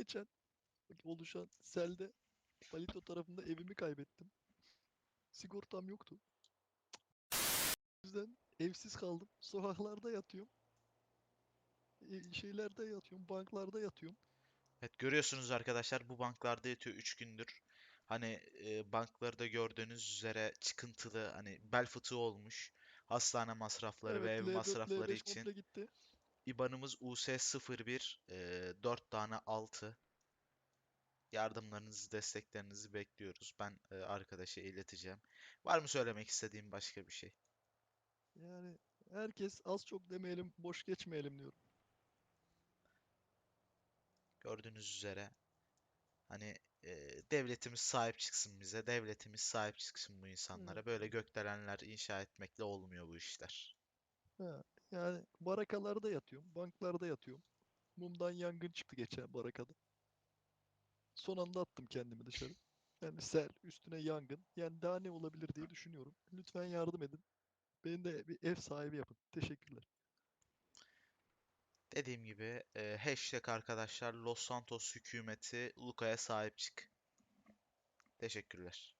geçen oluşan selde Palito tarafında evimi kaybettim. Sigortam yoktu. O yüzden evsiz kaldım. Sokaklarda yatıyorum. E, şeylerde yatıyorum, banklarda yatıyorum. Evet görüyorsunuz arkadaşlar bu banklarda yatıyor 3 gündür. Hani e, bankları da gördüğünüz üzere çıkıntılı hani bel fıtığı olmuş. Hastane masrafları ve Evet, ev L4, masrafları L5 için. gitti. IBAN'ımız US01 e, 4 tane 6. Yardımlarınızı, desteklerinizi bekliyoruz. Ben e, arkadaşa ileteceğim. Var mı söylemek istediğim başka bir şey? Yani herkes az çok demeyelim, boş geçmeyelim diyorum. Gördüğünüz üzere hani e, devletimiz sahip çıksın bize, devletimiz sahip çıksın bu insanlara. Böyle gökdelenler inşa etmekle olmuyor bu işler. Ha, yani barakalarda yatıyorum, banklarda yatıyorum. Mumdan yangın çıktı geçen barakada. Son anda attım kendimi dışarı. Yani sel, üstüne yangın. Yani daha ne olabilir diye düşünüyorum. Lütfen yardım edin. Beni de bir ev sahibi yapın. Teşekkürler. Dediğim gibi e, hashtag arkadaşlar Los Santos hükümeti Luka'ya sahip çık. Teşekkürler.